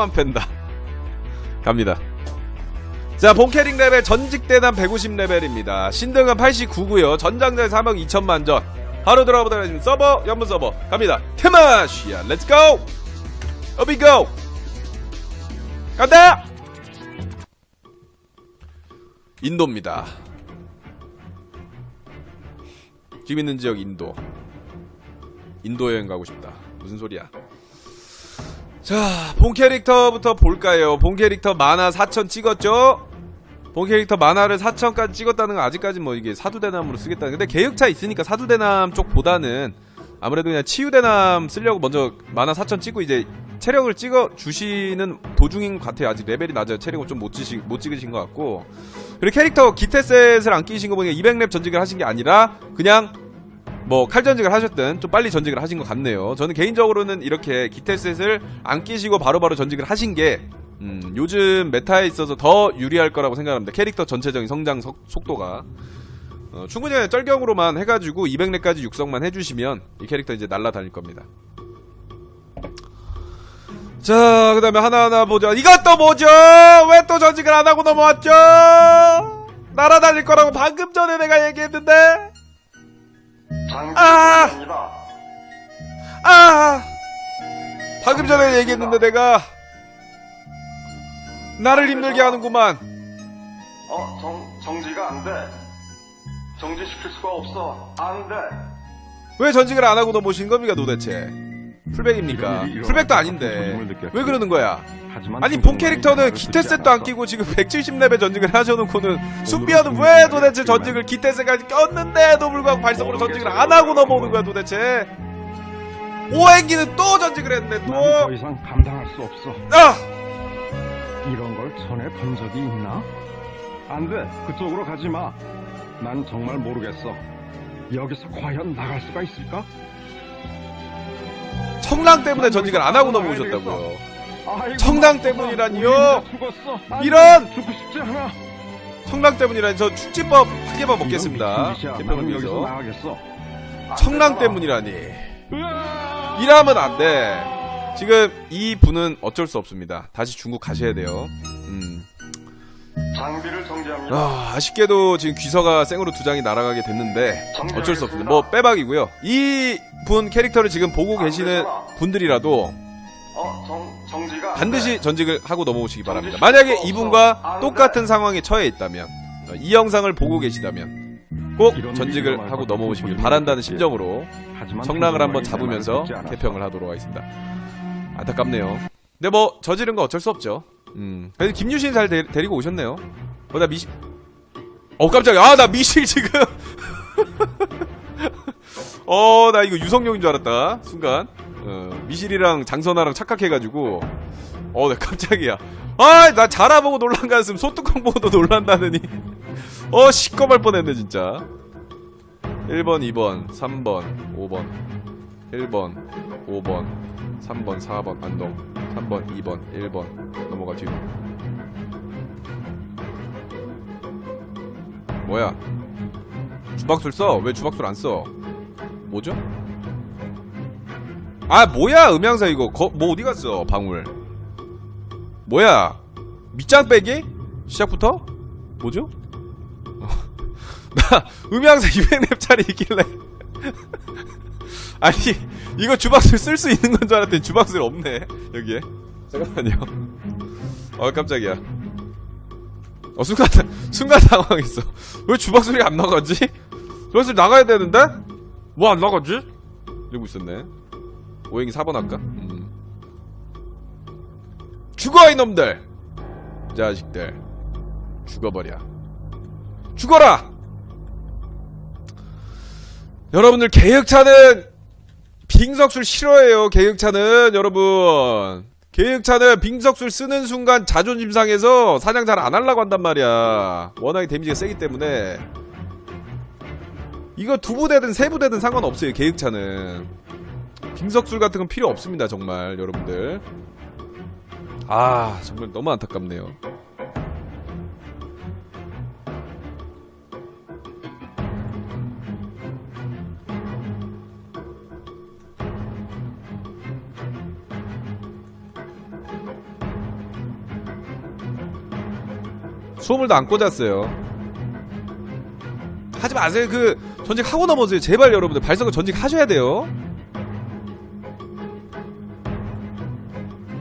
사람만 팬다. 갑니다. 자, 본캐릭 레벨 전직대남 150레벨입니다. 신등은 89고요. 전장자 3억 2천만 전. 바로 들어가보도록 하겠습니다. 서버, 연문 서버. 갑니다. 테마시아, 렛츠고! 어비고! 간다! 인도입니다. 지금 있는 지역 인도. 인도 여행 가고 싶다. 무슨 소리야? 자, 본 캐릭터부터 볼까요? 본 캐릭터 만화 4천 찍었죠? 본 캐릭터 만화를 4천까지 찍었다는 건 아직까지 뭐 이게 사두대남으로 쓰겠다는 근데 계획차 있으니까 사두대남 쪽보다는 아무래도 그냥 치유대남 쓰려고 먼저 만화 4천 찍고 이제 체력을 찍어 주시는 도중인 것 같아요. 아직 레벨이 낮아요. 체력을 좀 못 찍으신, 못 찍으신 것 같고. 그리고 캐릭터 기태셋을 안 끼신 거 보니까 200렙 전직을 하신 게 아니라 그냥 뭐 칼 전직을 하셨든 좀 빨리 전직을 하신 것 같네요. 저는 개인적으로는 이렇게 기태셋을 안 끼시고 바로바로 전직을 하신 게 음, 요즘 메타에 있어서 더 유리할 거라고 생각합니다. 캐릭터 전체적인 성장 속, 속도가 어, 충분히 쩔경으로만 해가지고 200렙까지 육성만 해주시면 이 캐릭터 이제 날라다닐 겁니다. 자, 그 다음에 하나하나 보자. 이것도 뭐죠? 왜 또 전직을 안 하고 넘어왔죠? 날아다닐 거라고 방금 전에 내가 얘기했는데? 아! 아! 방금 전에 얘기했는데 내가 나를 힘들게 하는구만. 어, 정, 정지가 안 돼. 정지시킬 수가 없어. 안 돼. 왜 전직을 안 하고 넘어오신 겁니까 도대체? 풀백입니까? 풀백도 아닌데 왜 그러는 거야? 아니 본 캐릭터는 기태 셋도 안 끼고 지금 170레벨 전직을 하셔놓고는 순비아는 왜 도대체 전직을 기태 셋까지 꼈는데도 불구하고 발성으로 전직을 안 하고 넘어오는 거야 도대체? 오행기는 또 전직을 했네 난더 또. 이상 감당할 수 없어. 아! 이런 걸 전에 본 적이 있나? 안 돼. 그쪽으로 가지 마. 난 정말 모르겠어. 여기서 과연 나갈 수가 있을까? 청랑 때문에 전직을 안 하고 넘어오셨다고요. 맞다. 때문이라니요? 이런! 청랑 때문이라니 저 축지법 한 개만 먹겠습니다. 여기서 위해서. 되잖아. 때문이라니. 이러면 안 돼. 지금 이 분은 어쩔 수 없습니다. 다시 중국 가셔야 돼요. 음. 장비를 정지합니다. 아, 아쉽게도 지금 귀서가 생으로 두 장이 날아가게 됐는데 어쩔 수 없습니다. 뭐 빼박이고요. 이 분 캐릭터를 지금 보고 계시는 분들이라도 어, 정, 반드시 돼. 전직을 하고 넘어오시기 바랍니다. 만약에 없어. 이분과 안 똑같은 상황에 처해 있다면 어, 이 영상을 보고 계시다면 꼭 전직을 하고 넘어오시길 바란다는. 심정으로 청랑을 한번 잡으면서. 개평을 하도록 하겠습니다. 안타깝네요. 근데 뭐 저지른 거 어쩔 수 없죠. 음. 그래도 김유신 잘 데, 리고 오셨네요. 어, 나 미시. 어 깜짝이야. 아 나 미실 지금. 어 나 이거 유성룡인 줄 알았다. 순간. 어, 미실이랑 장선아랑 착각해가지고. 어, 나 깜짝이야. 아, 나 자라보고 놀란 거 같으면 소뚜껑 보고도 놀란다느니. 어, 시꺼멀 뻔했네, 진짜. 1번, 2번, 3번, 5번, 1번, 5번, 3번, 4번, 안동, 3번, 2번, 1번, 넘어가 뒤로. 뭐야? 주박술 써? 왜 주박술 안 써? 뭐죠? 아, 뭐야, 음향사 이거. 거, 뭐 어디 갔어, 방울. 뭐야? 밑장 빼기? 시작부터? 뭐죠? 나 음향사 200렙짜리 있길래 아니 이거 주박술 쓸 수 있는 건 줄 알았더니 주박술 없네 여기에 잠깐만요 어 깜짝이야 어 순간 순간 당황했어 왜 주박술이 안 나가지? 주박술 나가야 되는데? 뭐 안 나가지? 이러고 있었네 오행이 4번 할까? 음. 죽어 이놈들 자식들 죽어버려 죽어라 여러분들 계획차는 빙석술 싫어해요. 계획차는 여러분. 계획차는 빙석술 쓰는 순간 자존심 상해서 사냥 잘 안 하려고 한단 말이야. 워낙에 데미지가 세기 때문에. 이거 두 부대든 세 부대든 상관없어요. 계획차는. 김석술 같은 건 필요 없습니다 정말 여러분들. 아 정말 너무 안타깝네요. 소음을도 안 꽂았어요. 하지 마세요. 그 전직 하고 넘어세요. 제발 여러분들 발성을 전직 하셔야 돼요.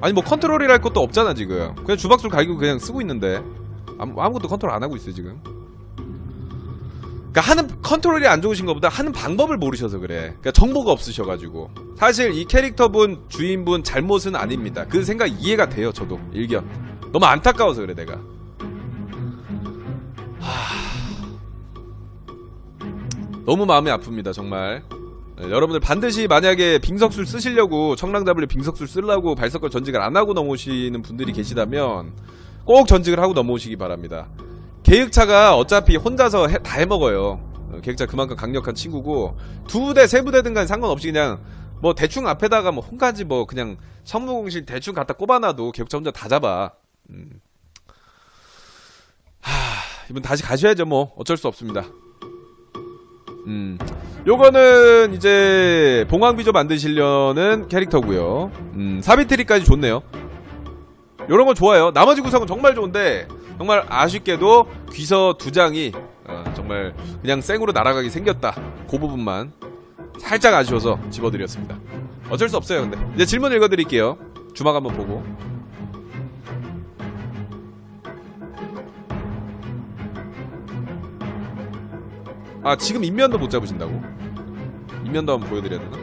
아니 뭐 컨트롤이랄 것도 없잖아 지금. 그냥 주박술 갈고 그냥 쓰고 있는데 아무, 아무것도 컨트롤 안 하고 있어요 지금. 그러니까 하는 컨트롤이 안 좋으신 것보다 하는 방법을 모르셔서 그래. 그러니까 정보가 없으셔가지고. 사실 이 캐릭터분 주인분 잘못은 아닙니다. 그 생각 이해가 돼요 저도 일견. 너무 안타까워서 그래 내가. 너무 마음이 아픕니다 정말 네, 여러분들 반드시 만약에 빙석술 쓰시려고 청랑다블리 빙석술 쓰려고 발석걸 전직을 안 하고 넘어오시는 분들이 계시다면 꼭 전직을 하고 넘어오시기 바랍니다. 계획차가 어차피 혼자서 해- 다 해먹어요. 어, 계획차 그만큼 강력한 친구고 두 부대 세 부대든 간에 상관없이 그냥 뭐 대충 앞에다가 뭐 혼까지 뭐 그냥 천무공실 대충 갖다 꼽아놔도 계획차 혼자 다 잡아. 음. 하 이분 다시 가셔야죠 뭐. 어쩔 수 없습니다 음. 요거는 이제 봉황비조 만드시려는 캐릭터고요. 음, 사비트리까지 좋네요. 요런 거 좋아요. 나머지 구성은 정말 좋은데 정말 아쉽게도 귀서 두 장이 어, 정말 그냥 생으로 날아가게 생겼다. 그 부분만 살짝 아쉬워서 집어드렸습니다. 어쩔 수 없어요. 근데 이제 질문 읽어드릴게요. 주막 한번 보고. 아 지금 인면도 못 잡으신다고? 인면도 한번 보여드려야 되나?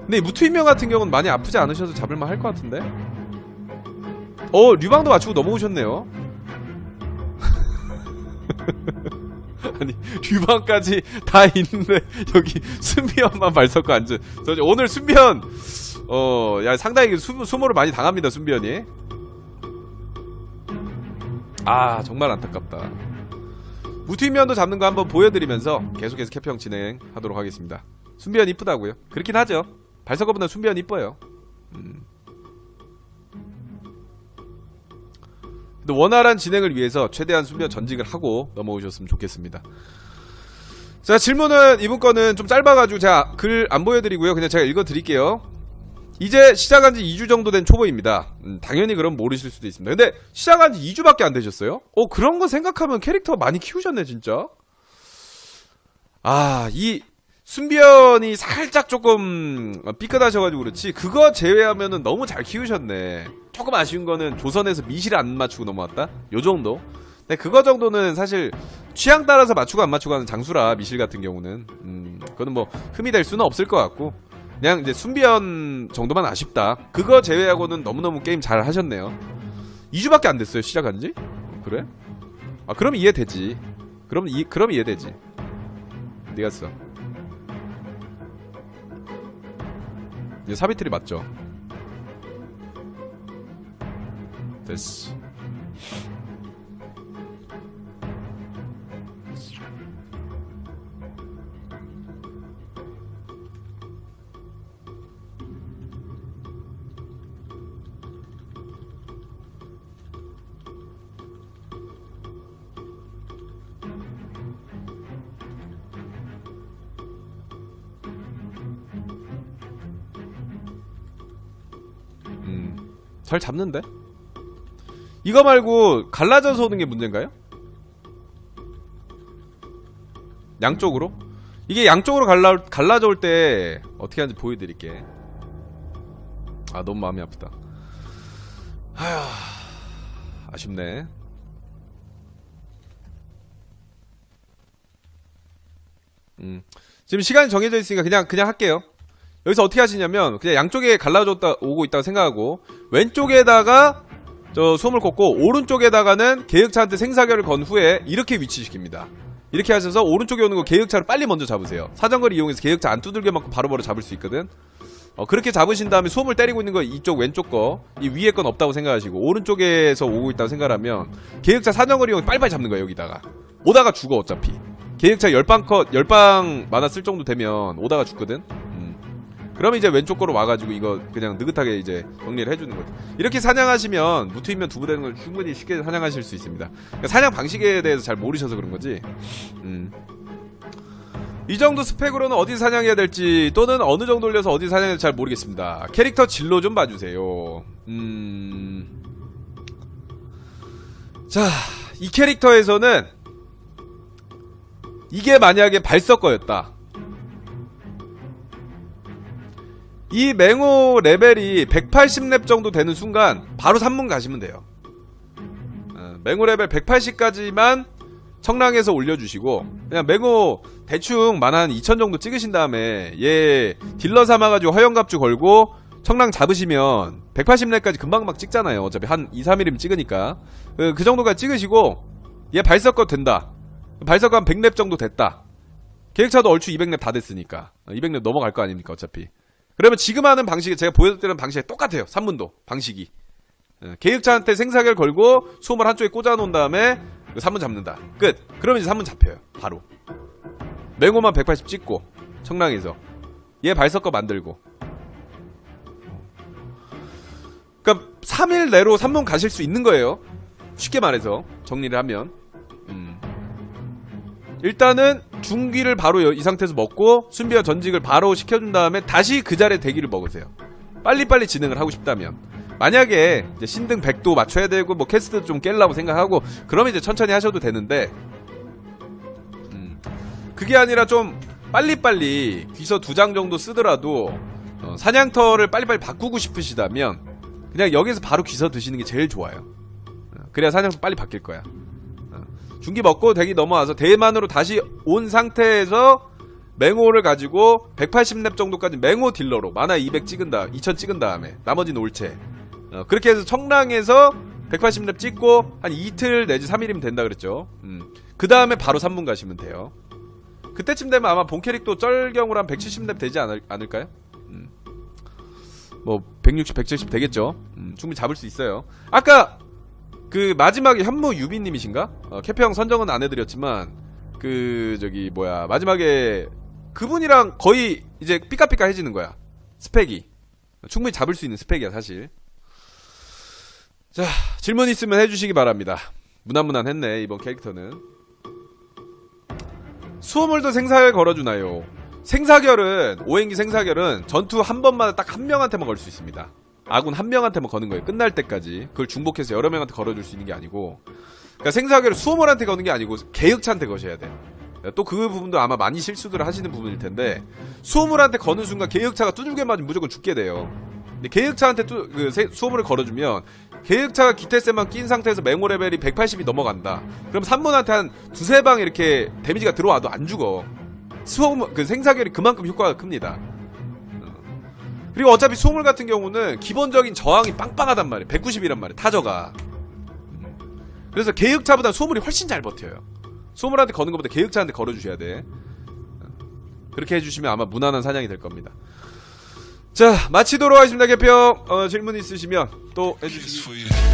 근데 이 무투 인면 같은 경우는 많이 아프지 않으셔서 잡을만 할 것 같은데? 어 류방도 맞추고 넘어오셨네요 아니 류방까지 다 있는데 여기 순비현만 발석고 앉은 저 오늘 순비현 어야 상당히 수, 수모를 많이 당합니다 순비현이 아 정말 안타깝다 무튀면도 잡는 거 한번 보여드리면서 계속해서 캐평 진행하도록 하겠습니다. 순비현 이쁘다고요? 그렇긴 하죠. 발석어보다 순비현 이뻐요. 음. 근데 원활한 진행을 위해서 최대한 순비현 전직을 하고 넘어오셨으면 좋겠습니다. 자 질문은 이분 거는 좀 짧아가지고 제가 글 안 보여드리고요. 그냥 제가 읽어드릴게요. 이제 시작한 지 2주 정도 된 초보입니다. 음, 당연히 그럼 모르실 수도 있습니다. 근데 시작한 지 2주밖에 안 되셨어요? 어, 그런 거 생각하면 캐릭터 많이 키우셨네, 진짜. 아, 이 순비현이 살짝 조금 삐끗하셔가지고 그렇지. 그거 제외하면은 너무 잘 키우셨네. 조금 아쉬운 거는 조선에서 미실 안 맞추고 넘어왔다? 요 정도? 근데 그거 정도는 사실 취향 따라서 맞추고 안 맞추고 하는 장수라, 미실 같은 경우는. 음, 그거는 뭐 흠이 될 수는 없을 것 같고. 그냥 이제 순비현 정도만 아쉽다. 그거 제외하고는 너무너무 게임 잘 하셨네요. 2주밖에 안 됐어요, 시작한 지? 그래? 아, 그럼 이해되지. 그럼 이 그럼 이해되지. 어디 갔어? 이제 사비트리 맞죠? 됐어. 잘 잡는데? 이거 말고 갈라져서 오는 게 문제인가요? 양쪽으로? 이게 양쪽으로 갈라, 갈라져 올 때 어떻게 하는지 보여드릴게. 아, 너무 마음이 아프다. 아휴, 아쉽네. 음, 지금 시간이 정해져 있으니까 그냥, 그냥 할게요. 여기서 어떻게 하시냐면 그냥 양쪽에 갈라졌다 오고 있다고 생각하고 왼쪽에다가 저 수험을 꽂고 오른쪽에다가는 계획차한테 생사결을 건 후에 이렇게 위치시킵니다. 이렇게 하셔서 오른쪽에 오는 거 계획차를 빨리 먼저 잡으세요. 사정거리 이용해서 계획차 안 두들겨 맞고 바로바로 잡을 수 있거든. 어, 그렇게 잡으신 다음에 수험을 때리고 있는 거 이쪽 왼쪽 거, 이 위에 건 없다고 생각하시고 오른쪽에서 오고 있다고 생각하면 계획차 사정거리 이용 빨리빨리 잡는 거야 여기다가. 오다가 죽어 어차피. 계획차 열방 컷, 열방 쓸 정도 되면 오다가 죽거든. 음. 그럼 이제 왼쪽 거로 와가지고 이거 그냥 느긋하게 이제 정리를 해주는 거죠. 이렇게 사냥하시면 무트이면 두부 되는 걸 충분히 쉽게 사냥하실 수 있습니다. 그러니까 사냥 방식에 대해서 잘 모르셔서 그런 거지. 음. 이 정도 스펙으로는 어디 사냥해야 될지 또는 어느 정도 올려서 어디 사냥해야 될지 잘 모르겠습니다. 캐릭터 진로 좀 봐주세요. 음. 자, 이 캐릭터에서는 이게 만약에 발석거였다. 이 맹호 레벨이 180렙 정도 되는 순간 바로 3문 가시면 돼요. 어, 맹호 레벨 180까지만 청랑에서 올려주시고 그냥 맹호 대충 만 한2000 정도 찍으신 다음에 얘 딜러 삼아가지고 허영갑주 걸고 청랑 잡으시면 180렙까지 금방 막 찍잖아요. 어차피 한 2, 3일이면 찍으니까 그, 그 정도까지 찍으시고 얘 발석거 된다. 발석거 한 100렙 정도 됐다. 계획차도 얼추 200렙 다 됐으니까 200렙 넘어갈 거 아닙니까 어차피. 그러면 지금 하는 방식이 제가 보여드리는 방식이 똑같아요. 3문도 방식이. 예, 계획차한테 생사결 걸고 수험을 한쪽에 꽂아놓은 다음에 3문 잡는다. 끝. 그러면 이제 3문 잡혀요. 바로. 맹호만 180 찍고 청량에서 얘 발석거 만들고. 그러니까 3일 내로 3문 가실 수 있는 거예요. 쉽게 말해서 정리를 하면. 음. 일단은 중기를 바로 여- 이 상태에서 먹고 순비와 전직을 바로 시켜준 다음에 다시 그 자리에 대기를 먹으세요. 빨리빨리 진행을 하고 싶다면. 만약에 신등 100도 맞춰야 되고 뭐 캐스트 좀 깰라고 생각하고 그러면 이제 천천히 하셔도 되는데 음, 그게 아니라 좀 빨리빨리 귀서 두 장 정도 쓰더라도 어, 사냥터를 빨리빨리 바꾸고 싶으시다면 그냥 여기서 바로 귀서 드시는 게 제일 좋아요. 어, 그래야 사냥터 빨리 바뀔 거야. 어, 중기 먹고 대기 넘어와서 대만으로 다시 온 상태에서 맹호를 가지고 180렙 정도까지 맹호 딜러로 만화 200 찍은 다 2000 찍은 다음에 나머지는 올체 어, 그렇게 해서 청랑에서 180렙 찍고 한 이틀 내지 3일이면 된다 그랬죠 음. 그 다음에 바로 3분 가시면 돼요 그때쯤 되면 아마 본 캐릭도 쩔경으로 한 170렙 되지 않을, 않을까요? 음. 뭐 160, 170 되겠죠 음, 충분히 잡을 수 있어요 아까 그 마지막에 현무 유비님이신가? 어, 캐평 선정은 안 해드렸지만 그 저기 뭐야 마지막에 그분이랑 거의 이제 삐까삐까 해지는 거야. 스펙이. 충분히 잡을 수 있는 스펙이야 사실. 자 질문 있으면 해주시기 바랍니다. 무난무난했네 이번 캐릭터는. 수호물도 생사결 걸어주나요? 생사결은 오행기 생사결은 전투 한 번마다 딱 한 명한테만 걸 수 있습니다 아군 한 명한테만 거는 거예요 끝날 때까지 그걸 중복해서 여러 명한테 걸어줄 수 있는 게 아니고 그러니까 생사결을 수호물한테 거는 게 아니고 계획차한테 거셔야 돼. 또그 부분도 아마 많이 실수를 하시는 부분일 텐데 수호물한테 거는 순간 계획차가 두들겨 맞으면 무조건 죽게 돼요. 근데 계획차한테 뚜, 그 세- 수호물을 걸어주면 계획차가 기태세만 낀 상태에서 맹호 레벨이 180이 넘어간다. 그럼 3문한테 한 두세 방 이렇게 데미지가 들어와도 안 죽어. 수호물 그 생사결이 그만큼 효과가 큽니다. 어. 그리고 어차피 수호물 같은 경우는 기본적인 저항이 빵빵하단 말이에요. 190이란 말이에요. 타저가. 그래서 계획차보다 소물이 훨씬 잘 버텨요. 소물한테 거는 것보다 계획차한테 걸어주셔야 돼. 그렇게 해주시면 아마 무난한 사냥이 될 겁니다. 자, 마치도록 하겠습니다, 개평. 어, 질문 있으시면 또 해주시기